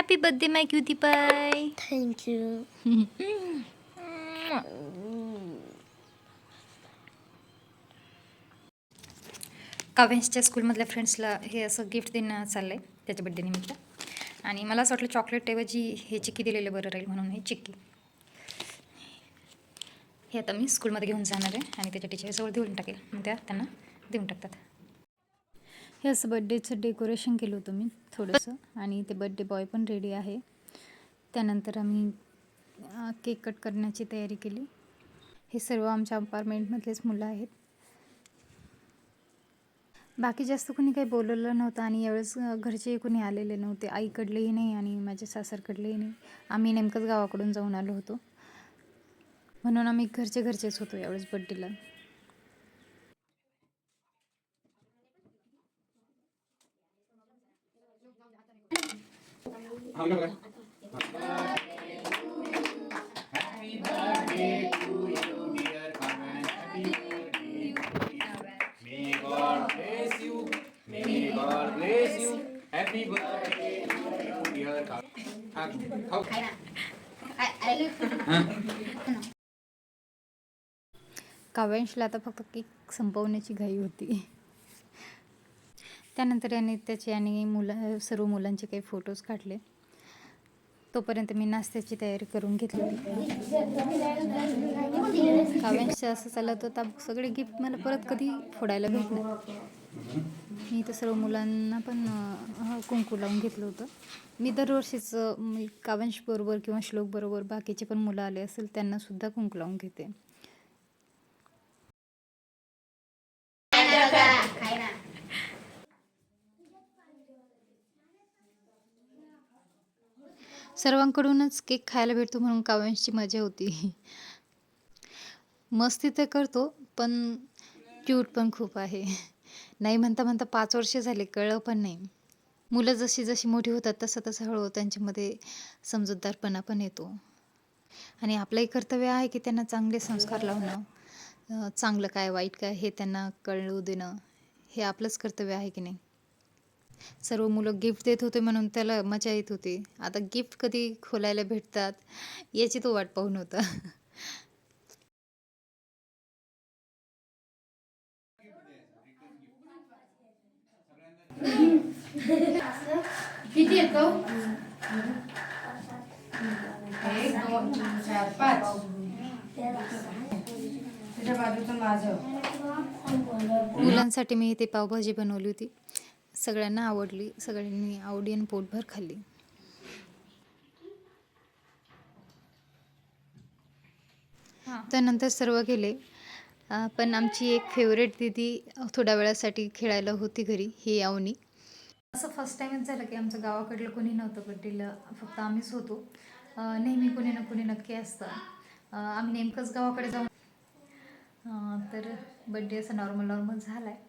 Happy birthday माय क्युती पाय thank you काव्यांशच्या स्कूलमधल्या फ्रेंड्सला हे असं गिफ्ट देणं चाललं आहे त्याच्या बड्डे निमित्त. आणि मला असं वाटलं चॉकलेटऐवजी हे चिक्की दिलेलं बरं राहील म्हणून हे चिक्की. हे आता मी स्कूलमध्ये घेऊन जाणार आहे आणि त्याच्या टीचरजवळ देऊन टाकेल. मग त्या त्यांना देऊन टाकतात. हे असं बड्डेचं डेकोरेशन केलं होतं मी थोडंसं. आणि ते बड्डे बॉय पण रेडी आहे. त्यानंतर आम्ही केक कट करण्याची तयारी केली. हे सर्व आमच्या अपार्टमेंटमधलेच मुलं आहेत. बाकी जास्त कोणी काही बोलवलं नव्हतं आणि यावेळेस घरचे कोणी आलेले नव्हते. आईकडलेही नाही आणि माझ्या सासरकडलेही नाही. आम्ही नेमकंच गावाकडून जाऊन आलो होतो. म्हणून आम्ही घरचे घरचेच होतो यावेळेस बड्डेला Happy birthday to dear काव्यांशला आता फक्त केक संपवण्याची घाई होती. त्यानंतर याने त्याचे आणि मुलं सर्व मुलांचे काही फोटोज काढले. तोपर्यंत मी नाश्त्याची तयारी करून घेतली. होती असं चालत होतं सगळे गिफ्ट मला परत कधी फोडायला भेटणार? मी तर सर्व मुलांना पण कुंकू लावून घेतलं होतं. मी दरवर्षीच अं, मी बरोबर किंवा श्लोक बरोबर बाकीचे पण मुलं आले असेल त्यांना सुद्धा कुंकू लावून घेते. सर्वांकडूनच केक खायला भेटतो म्हणून काव्यांशची मजा होती. मस्ती तर करतो पण क्यूट पण खूप आहे. नाही म्हणता म्हणता पाच वर्ष झाले कळलं पण नाही. मुलं जशी जशी मोठी होतात तसं तसं हळूहळू त्यांच्यामध्ये समजूतदारपणा पण येतो. आणि आपलंही कर्तव्य आहे की त्यांना चांगले संस्कार लावणं चांगलं काय वाईट काय हे त्यांना कळू देणं हे आपलंच कर्तव्य आहे की नाही? सर्व मुलं गिफ्ट देत होते म्हणून त्याला मजा येत होती. आता गिफ्ट कधी खोलायला भेटतात याची तो वाट पाहून होता. किती येतो एक दोन तीन चार पाच. त्याच्या बाजूचं माझं. मुलांसाठी मी इथे पावभाजी बनवली होती. सगळ्यांना आवडली सगळ्यांनी आवडीने पोटभर खाल्ली. त्यानंतर सर्व गेले. पण आमची एक फेवरेट दिदी थोड्या वेळासाठी खेळायला होती घरी ही अवनी असं फर्स्ट टाईमच झालं की आमचं गावाकडलं कोणी नव्हतं बड्डेला फक्त आम्हीच होतो. नेहमी कोणी ना कोणी नक्की असतं. आम्ही नेमकंच गावाकडे जाऊन तर बड्डे असा नॉर्मल नॉर्मल झाला आहे